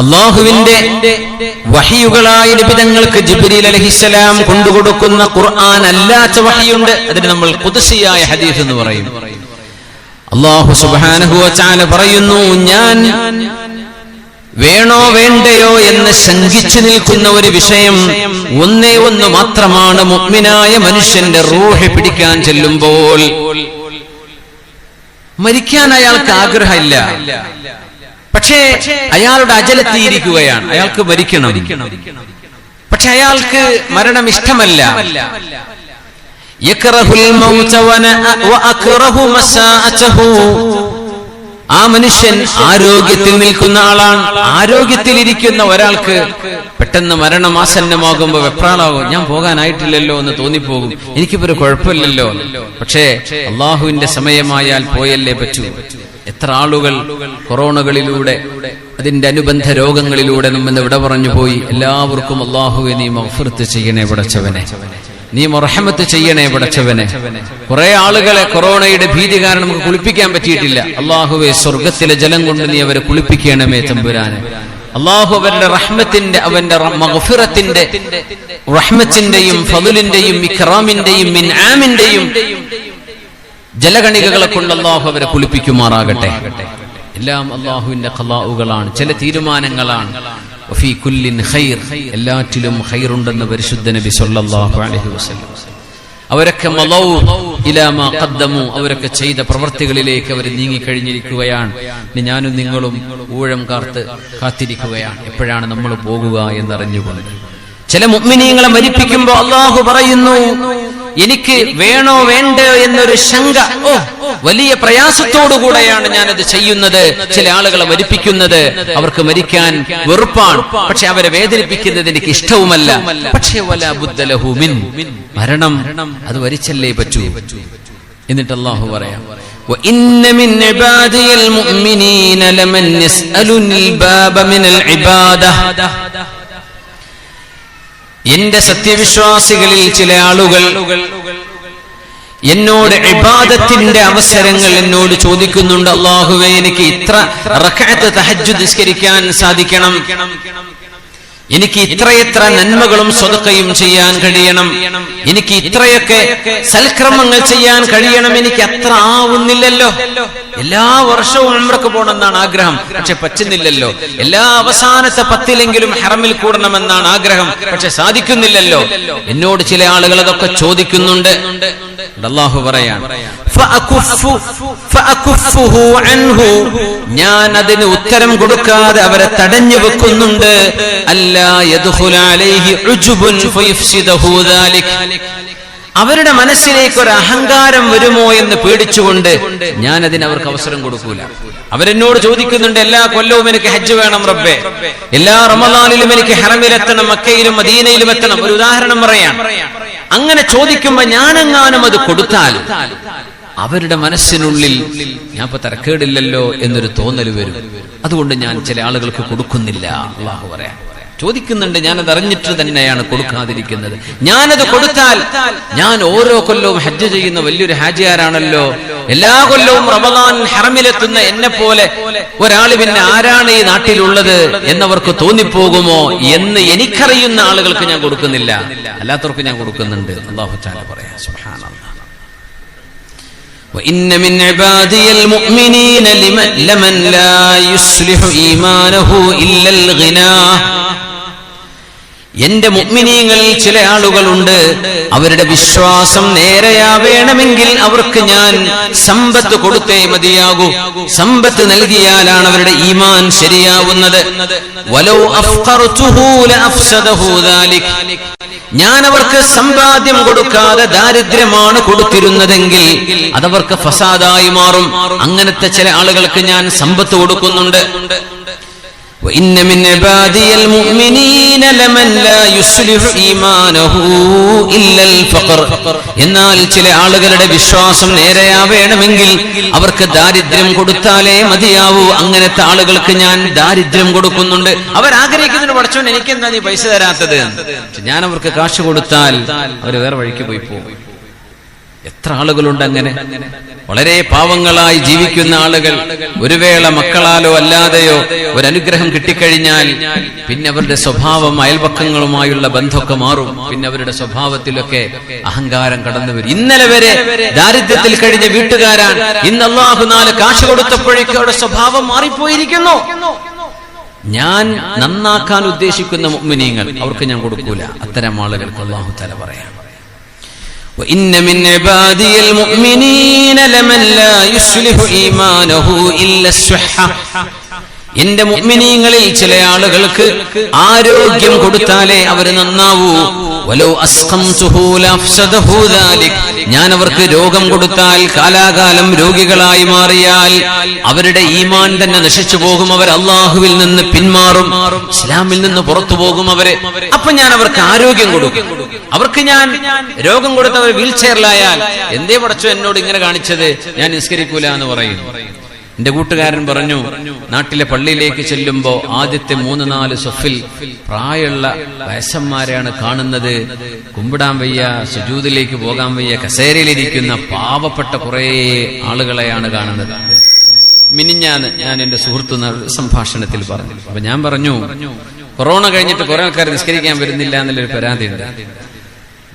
അള്ളാഹുവിന്റെ വഹിയുകളായ ലിപിതങ്ങൾക്ക് ജിബ്രീൽ അലഹിസ്സലാം കൊണ്ടുകൊടുക്കുന്ന ഖുർആൻ അല്ലാത്ത വഹിയുണ്ട്. അതിന് നമ്മൾ കുതിസിയായ ഹദീസ് എന്ന് പറയും. അള്ളാഹു സുബ്ഹാനഹു വതആല പറയുന്നു ഞാൻ വേണോ വേണ്ടയോ എന്ന് ശങ്കിച്ചു നിൽക്കുന്ന ഒരു വിഷയം ഒന്നേ ഒന്ന് മാത്രമാണ് മുഗ്മിനായ മനുഷ്യന്റെ റൂഹ് പിടിക്കാൻ ചെല്ലുമ്പോൾ. മരിക്കാൻ അയാൾക്ക് ആഗ്രഹമില്ല. പക്ഷേ അയാളുടെ അജലത്തിയിരിക്കുകയാണ്. അയാൾക്ക് മരിക്കണം. പക്ഷെ അയാൾക്ക് മരണം ഇഷ്ടമല്ല. ആ മനുഷ്യൻ ആരോഗ്യത്തിൽ നിൽക്കുന്ന ആളാണ്. ആരോഗ്യത്തിൽ ഇരിക്കുന്ന ഒരാൾക്ക് പെട്ടെന്ന് മരണം ആസന്നമാകുമ്പോ വെപ്രാളാകും. ഞാൻ പോകാനായിട്ടില്ലല്ലോ എന്ന് തോന്നിപ്പോകും. എനിക്കിപ്പോ ഒരു കുഴപ്പമില്ലല്ലോ. പക്ഷേ അള്ളാഹുവിന്റെ സമയമായാൽ പോയല്ലേ പറ്റൂ. എത്ര ആളുകൾ കൊറോണകളിലൂടെ അതിന്റെ അനുബന്ധ രോഗങ്ങളിലൂടെ നമ്മെന്ന് വിട പറഞ്ഞു പോയി. എല്ലാവർക്കും അള്ളാഹുവെ നീ മഫർത്ത് ചെയ്യണേ വിടച്ചവനെ നീ മൊറഹമത്ത് ചെയ്യണേ പടച്ചവനെ. കുറെ ആളുകളെ കൊറോണയുടെ ഭീതി കാരണം നമുക്ക് കുളിപ്പിക്കാൻ പറ്റിയിട്ടില്ല. അള്ളാഹുവെ സ്വർഗത്തിലെ ജലം കൊണ്ട് നീ അവരെ കുളിപ്പിക്കണമേ തമ്പുരാന്. അള്ളാഹു അവന്റെ റഹ്മത്തിന്റെ അവന്റെ മഹഫിറത്തിന്റെ റഹ്മത്തിന്റെയും ഫതുലിന്റെയും ഇഖ്റാമിന്റെയും മിൻആമിന്റെയും ജലഗണികകളെ കൊണ്ട് അള്ളാഹു അവരെ കുളിപ്പിക്കുമാറാകട്ടെ എല്ലാം അള്ളാഹുവിന്റെ കലാവുകളാണ് ചില തീരുമാനങ്ങളാണ്. എല്ലാറ്റിലും ഹൈറുണ്ടെന്ന് പരിശുദ്ധ നബി അവരൊക്കെ മലൗ ഇലാ മാ ഖദ്ദമു അവരൊക്കെ ചെയ്ത പ്രവർത്തികളിലേക്ക് അവർ നീങ്ങിക്കഴിഞ്ഞിരിക്കുകയാണ്. ഞാനും നിങ്ങളും ഊഴം കാർത്ത് കാത്തിരിക്കുകയാണ്. എപ്പോഴാണ് നമ്മൾ പോകുക എന്നറിഞ്ഞുകൊണ്ട്. ചില മുഗ്മിനീങ്ങളെ മരിപ്പിക്കുമ്പോ അള്ളാഹു പറയുന്നു എനിക്ക് വേണോ വേണ്ടോ എന്നൊരു ശങ്ക ഓ വലിയ പ്രയാസത്തോടുകൂടെയാണ് ഞാനത് ചെയ്യുന്നത് ചില ആളുകളെ മരിപ്പിക്കുന്നത് അവർക്ക് മരിക്കാൻ വെറുപ്പാണ് പക്ഷെ അവരെ വേദനിപ്പിക്കുന്നത് എനിക്ക് ഇഷ്ടവുമല്ല പക്ഷേ വല ബുദ്ധലഹു മിൻ മരണം അത് വരിച്ചല്ലേ പറ്റൂ എന്നിട്ട് അള്ളാഹു പറയാം وإن من عبادي المؤمنين لمن يسألني الباب من العبادة എന്റെ സത്യവിശ്വാസികളിൽ ചില ആളുകൾ എന്നോട് ഇബാദത്തിന്റെ അവസരങ്ങൾ എന്നോട് ചോദിക്കുന്നുണ്ട് അള്ളാഹുവെ എനിക്ക് ഇത്ര റക്അത്ത് തഹജ്ജുദ് നിസ്കരിക്കാൻ സാധിക്കണം. എനിക്ക് ഇത്രയെത്ര നന്മകളും സ്വതക്കയും ചെയ്യാൻ കഴിയണം. എനിക്ക് ഇത്രയൊക്കെ സൽക്രമങ്ങൾ ചെയ്യാൻ കഴിയണം. എനിക്ക് അത്ര ആവുന്നില്ലല്ലോ. എല്ലാ വർഷവും ഉംറക്ക് പോകണമെന്നാണ് ആഗ്രഹം. പക്ഷെ പറ്റുന്നില്ലല്ലോ. എല്ലാ അവസാനത്തെ പത്തിലെങ്കിലും ഹറമിൽ കൂടണമെന്നാണ് ആഗ്രഹം. പക്ഷെ സാധിക്കുന്നില്ലല്ലോ. എന്നോട് ചില ആളുകൾ അതൊക്കെ ചോദിക്കുന്നുണ്ട്. അള്ളാഹു പറയാണ്. ഞാൻ അതിന് ഉത്തരം കൊടുക്കാതെ അവരെ തടഞ്ഞു വെക്കുന്നുണ്ട്. അവരുടെ മനസ്സിലേക്ക് ഒരു അഹങ്കാരം വരുമോ എന്ന് പേടിച്ചുകൊണ്ട് ഞാൻ അതിന് അവർക്ക് അവസരം കൊടുക്കൂല. അവരെന്നോട് ചോദിക്കുന്നുണ്ട് എല്ലാ കൊല്ലവും എനിക്ക് ഹജ്ജ് വേണം റബ്ബേ. എല്ലാ റമദാനിലും എനിക്ക് ഹറമിലെത്തണം മക്കയിലും മദീനയിലും എത്തണം. ഒരു ഉദാഹരണം പറയാം. അങ്ങനെ ചോദിക്കുമ്പോ ഞാനെങ്ങാനും അത് കൊടുത്താൽ അവരുടെ മനസ്സിനുള്ളിൽ ഞാൻ ഇപ്പൊ തരക്കേടില്ലല്ലോ എന്നൊരു തോന്നൽ വരും. അതുകൊണ്ട് ഞാൻ ചില ആളുകൾക്ക് കൊടുക്കുന്നില്ല. അള്ളാഹു പറയാം. ചോദിക്കുന്നുണ്ട് ഞാനത് അറിഞ്ഞിട്ട് തന്നെയാണ് കൊടുക്കാതിരിക്കുന്നത്. ഞാനത് കൊടുത്താൽ ഞാൻ ഓരോ കൊല്ലവും ഹജ്ജ് ചെയ്യുന്ന വലിയൊരു ഹാജിയാരാണല്ലോ. എല്ലാ കൊല്ലവും റമദാൻ ഹറമിലെത്തുന്ന എന്നെ പോലെ ഒരാൾ പിന്നെ ആരാണ് ഈ നാട്ടിലുള്ളത് എന്നവർക്ക് തോന്നിപ്പോകുമോ എന്ന് എനിക്കറിയുന്ന ആളുകൾക്ക് ഞാൻ കൊടുക്കുന്നില്ല അല്ലാത്തവർക്ക് ഞാൻ കൊടുക്കുന്നുണ്ട് അള്ളാഹു താല പറയാം സുബ്ഹാനല്ലാഹ് وإن من عبادي المؤمنين لمن, لمن لا يصلح إيمانه إلا الغنى എന്റെ മുഗ്മിനീങ്ങളിൽ ചില ആളുകളുണ്ട്. അവരുടെ വിശ്വാസം നേരെയാവേണമെങ്കിൽ അവർക്ക് ഞാൻ സമ്പത്ത് കൊടുത്തേ മതിയാകൂ. സമ്പത്ത് നൽകിയാലാണ് അവരുടെ ഈമാൻ ശരിയാവുന്നത്. ഞാൻ അവർക്ക് സമ്പാദ്യം കൊടുക്കാതെ ദാരിദ്ര്യമാണ് കൊടുത്തിരുന്നതെങ്കിൽ അതവർക്ക് ഫസാദായി മാറും. അങ്ങനത്തെ ചില ആളുകൾക്ക് ഞാൻ സമ്പത്ത് കൊടുക്കുന്നുണ്ട്. وإن من عبادي المؤمنين لمن لا يصلح إيمانه إلا الفقر എന്നാൽ ചില ആളുകളുടെ വിശ്വാസം നേരെയാവേണമെങ്കിൽ അവർക്ക് ദാരിദ്ര്യം കൊടുത്താലേ മതിയാവൂ അങ്ങനത്തെ ആളുകൾക്ക് ഞാൻ ദാരിദ്ര്യം കൊടുക്കുന്നുണ്ട് അവർ ആഗ്രഹിക്കുന്നുണ്ട് പഠിച്ചോൻ എനിക്ക് എന്താ നീ പൈസ തരാത്തത് പക്ഷെ ഞാൻ അവർക്ക് കാശ് കൊടുത്താൽ അവർ വേറെ വഴിക്ക് പോയി പോകും എത്ര ആളുകളുണ്ട് അങ്ങനെ വളരെ പാവങ്ങളായി ജീവിക്കുന്ന ആളുകൾ ഒരു വേള മക്കളാലോ അല്ലാതെയോ ഒരനുഗ്രഹം കിട്ടിക്കഴിഞ്ഞാൽ പിന്നെ അവരുടെ സ്വഭാവം അയൽപക്കങ്ങളുമായുള്ള ബന്ധമൊക്കെ മാറും. പിന്നെ അവരുടെ സ്വഭാവത്തിലൊക്കെ അഹങ്കാരം കടന്നു വരും. ഇന്നലെ വരെ ദാരിദ്ര്യത്തിൽ കഴിഞ്ഞ വീട്ടുകാരാൻ ഇന്ന് അള്ളാഹു നാല് കാശ് കൊടുത്തപ്പോഴേക്കും അവരുടെ സ്വഭാവം മാറിപ്പോയിരിക്കുന്നു. ഞാൻ നന്നാക്കാൻ ഉദ്ദേശിക്കുന്ന മുഅ്മിനീങ്ങൾ അവർക്ക് ഞാൻ കൊടുക്കൂല. അത്തരം ആളുകൾക്ക് അള്ളാഹു തല പറയാം. وإن من عبادي المؤمنين لمن لا يصلح إيمانه إلا الصحة എന്റെ മുഗ്മിനീങ്ങളിൽ ചില ആളുകൾക്ക് ആരോഗ്യം കൊടുത്താലേ അവർ നന്നാവൂ. ഞാൻ അവർക്ക് രോഗം കൊടുത്താൽ കാലാകാലം രോഗികളായി മാറിയാൽ അവരുടെ ഈമാൻ തന്നെ നശിച്ചു പോകും. അവർ അള്ളാഹുവിൽ നിന്ന് പിന്മാറും ഇസ്ലാമിൽ നിന്ന് പുറത്തു പോകും അവരെ. അപ്പൊ ഞാൻ അവർക്ക് ആരോഗ്യം കൊടുക്കും. അവർക്ക് ഞാൻ രോഗം കൊടുത്തവർ വീൽ ചെയറിലായാൽ എന്തേ പടച്ചു എന്നോട് ഇങ്ങനെ കാണിച്ചത്? ഞാൻ നിസ്കരിക്കൂല എന്ന് പറയും. എന്റെ കൂട്ടുകാരൻ പറഞ്ഞു നാട്ടിലെ പള്ളിയിലേക്ക് ചെല്ലുമ്പോ ആദ്യത്തെ മൂന്ന് നാല് സൊഫിൽ പ്രായമുള്ള വയസ്സന്മാരെയാണ് കാണുന്നത്. കുമ്പിടാൻ വയ്യ സുജൂതിലേക്ക് പോകാൻ വയ്യ കസേരയിലിരിക്കുന്ന പാവപ്പെട്ട കുറേ ആളുകളെയാണ് കാണുന്നത്. മിനിഞ്ഞാന്ന് ഞാൻ എന്റെ സുഹൃത്തു സംഭാഷണത്തിൽ പറഞ്ഞു. അപ്പൊ ഞാൻ പറഞ്ഞു കൊറോണ കഴിഞ്ഞിട്ട് കുറെ ആൾക്കാർ നിസ്കരിക്കാൻ വരുന്നില്ല എന്നുള്ളൊരു പരാതിയുണ്ട്.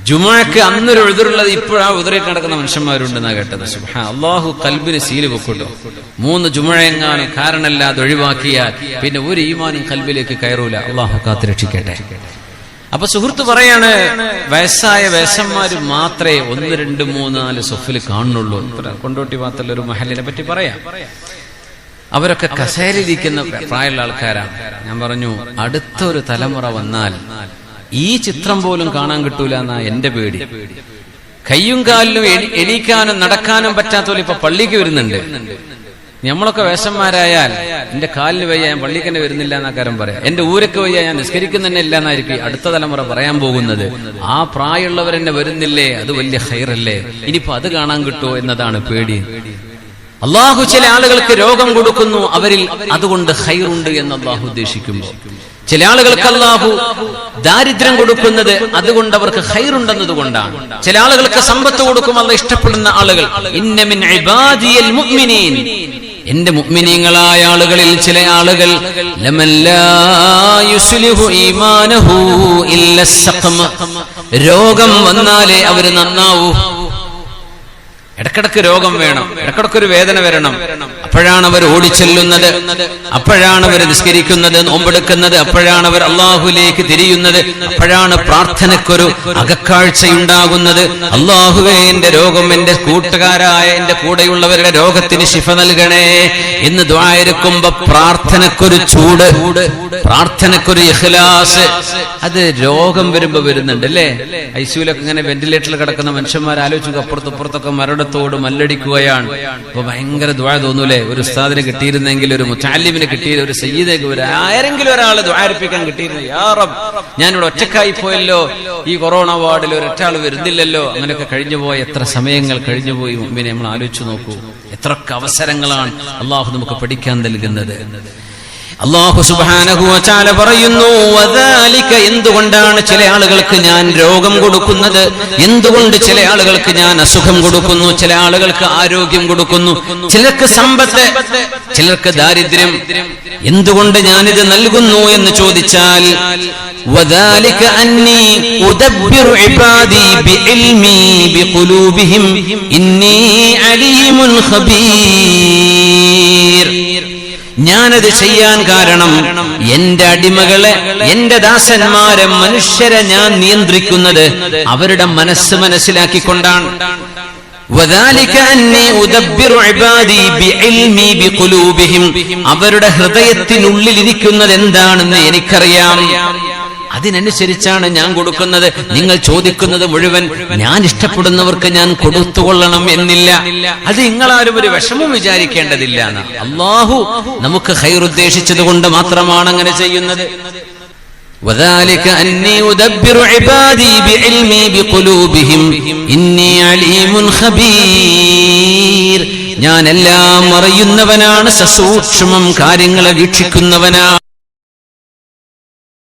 ജുമാക്ക് അന്നൊരു എഴുതുള്ളത് ഇപ്പോഴാ ഉതിരയിട്ട് നടക്കുന്ന മനുഷ്യന്മാരുണ്ടെന്നാ കേട്ടത്. അള്ളാഹു കൽബിന് സീൽ വെക്കുള്ളൂ മൂന്ന് ജുമഴയെങ്ങാനും കാരണമില്ലാതെ ഒഴിവാക്കിയാൽ പിന്നെ ഒരു ഈമാനും കൽബിലേക്ക് കയറൂല. അള്ളാഹു കാത്തുരക്ഷിക്കട്ടെ അപ്പൊ സുഹൃത്ത് പറയാണ് വയസ്സായ വയസ്സന്മാര് മാത്രമേ ഒന്ന് രണ്ട് മൂന്ന് നാല് സൊഫിൽ കാണുന്നുള്ളൂ. കൊണ്ടോട്ടി മാത്രമല്ല ഒരു മഹലിനെ പറ്റി പറയാം. അവരൊക്കെ കസേരയിലിരിക്കുന്ന പ്രായമുള്ള ആൾക്കാരാണ്. ഞാൻ പറഞ്ഞു അടുത്തൊരു തലമുറ വന്നാൽ ഈ ചിത്രം പോലും കാണാൻ കിട്ടൂല എന്നാ എന്റെ പേടി. കയ്യും കാലിലും എണി- എണീക്കാനും നടക്കാനും പറ്റാത്തവരും ഇപ്പൊ പള്ളിക്ക് വരുന്നുണ്ട്. നമ്മളൊക്കെ വേഷന്മാരായാൽ എന്റെ കാലിന് വയ്യ ഞാൻ പള്ളിക്ക് തന്നെ വരുന്നില്ല എന്നാക്കാരം പറയാം. എന്റെ ഊരക്ക് വയ്യ ഞാൻ നിസ്കരിക്കുന്നതന്നെ ഇല്ല എന്നായിരിക്കും അടുത്ത തലമുറ പറയാൻ പോകുന്നത്. ആ പ്രായമുള്ളവർ എന്നെ വരുന്നില്ലേ? അത് വലിയ ഹൈറല്ലേ ഇനിയിപ്പോ അത് കാണാൻ കിട്ടുമോ എന്നതാണ് പേടി. അള്ളാഹു ചില ആളുകൾക്ക് രോഗം കൊടുക്കുന്നു അവരിൽ അതുകൊണ്ട് ഹൈറുണ്ട് എന്ന് അള്ളാഹു ഉദ്ദേശിക്കുമ്പോൾ. ചില ആളുകൾക്ക് അള്ളാഹു ദാരിദ്ര്യം കൊടുക്കുന്നത് അതുകൊണ്ട് അവർക്ക് ഹൈറുണ്ടെന്നത് കൊണ്ടാണ്. ചില ആളുകൾക്ക് സമ്പത്ത് കൊടുക്കും അല്ല ഇഷ്ടപ്പെടുന്ന ആളുകൾ. എന്റെ മുഗ്മിനീങ്ങളായ ആളുകളിൽ ചില ആളുകൾ രോഗം വന്നാലേ അവർ നന്നാവൂ. ഇടക്കിടക്ക് രോഗം വേണം ഇടക്കിടക്ക് ഒരു വേദന വരണം. അപ്പോഴാണ് അവർ ഓടിച്ചെല്ലുന്നത്. അപ്പോഴാണ് അവർ നിസ്കരിക്കുന്നത് നോമ്പെടുക്കുന്നത്. അപ്പോഴാണ് അവർ അള്ളാഹുലേക്ക് തിരിയുന്നത്. അപ്പോഴാണ് പ്രാർത്ഥനക്കൊരു അകക്കാഴ്ചയുണ്ടാകുന്നത്. അള്ളാഹുവേ എന്റെ രോഗം എന്റെ കൂട്ടുകാരായ എന്റെ കൂടെയുള്ളവരുടെ രോഗത്തിന് ശിഫ നൽകണേ എന്ന് ദ്വായിരിക്കുമ്പോ പ്രാർത്ഥനക്കൊരു ചൂട് പ്രാർത്ഥനക്കൊരു ഇഖ്ലാസ്. അത് രോഗം വരുമ്പോ വരുന്നുണ്ട് അല്ലേ? ഐസിയുലൊക്കെ ഇങ്ങനെ വെന്റിലേറ്ററിൽ കിടക്കുന്ന മനുഷ്യന്മാർ ആലോചിക്കും അപ്പുറത്തപ്പുറത്തൊക്കെ മരടത്തോട് മല്ലടിക്കുകയാണ്. അപ്പൊ ഭയങ്കര ദ്വായ തോന്നൂലേ? ഒരു ഉസ്താദിനെ കിട്ടിയിരുന്നെങ്കിൽ ഒരു മുത്താലിമിന് കിട്ടിയിരുന്ന ഒരു സയ്യിദേക്ക് ഒരു ആരെങ്കിലും ഒരാളെ ദ്വാരിപ്പിക്കാൻ കിട്ടിയിരുന്നു യാറം ഞാനിവിടെ ഒറ്റക്കായി പോയല്ലോ ഈ കൊറോണ വാർഡിൽ ഒരൊറ്റാൾ വരുന്നില്ലല്ലോ അങ്ങനെയൊക്കെ കഴിഞ്ഞു പോയ എത്ര സമയങ്ങൾ കഴിഞ്ഞു പോയി മുമ്പിനെ നമ്മൾ ആലോചിച്ചു നോക്കൂ. എത്രയൊക്കെ അവസരങ്ങളാണ് അള്ളാഹു നമുക്ക് പഠിക്കാൻ നൽകുന്നത്. അള്ളാഹു സുബാനഹുവാല പറയുന്നു അതാലിക്ക എന്തുകൊണ്ടാണ് ചില ആളുകൾക്ക് ഞാൻ രോഗം കൊടുക്കുന്നത്? എന്തുകൊണ്ട് ചില ആളുകൾക്ക് ഞാൻ അസുഖം കൊടുക്കുന്നു? ചില ആളുകൾക്ക് ആരോഗ്യം കൊടുക്കുന്നു? ചിലർക്ക് സമ്പത്ത് ചിലർക്ക് ദാരിദ്ര്യം. എന്തുകൊണ്ട് ഞാനിത് നൽകുന്നു എന്ന് ചോദിച്ചാൽ ഇന്നീ അലീമുൽ ഖബീർ. ഞാനത് ചെയ്യാൻ കാരണം എന്റെ അടിമകളെ എന്റെ ദാസന്മാരെ മനുഷ്യരെ ഞാൻ നിയന്ത്രിക്കുന്നത് അവരുടെ മനസ്സ് മനസ്സിലാക്കിക്കൊണ്ടാണ്. അവരുടെ ഹൃദയത്തിനുള്ളിലിരിക്കുന്നത് എന്താണെന്ന് എനിക്കറിയാം. അതിനനുസരിച്ചാണ് ഞാൻ കൊടുക്കുന്നത് നിങ്ങൾ ചോദിക്കുന്നത് മുഴുവൻ ഞാൻ ഇഷ്ടപ്പെടുന്നവർക്ക് ഞാൻ കൊടുത്തുകൊള്ളണം എന്നില്ല അത് നിങ്ങളാരും ഒരു വിഷമം വിചാരിക്കേണ്ടതില്ല എന്ന്. അള്ളാഹു നമുക്ക് ഹൈറുദ്ദേശിച്ചത് കൊണ്ട് മാത്രമാണ് അങ്ങനെ ചെയ്യുന്നത് وذلك أني أدبر عبادي بعلمي بقلوبهم إني عليم خبير ഞാൻ എല്ലാം അറിയുന്നവനാണ് സസൂക്ഷ്മം കാര്യങ്ങളെ വീക്ഷിക്കുന്നവനാണ്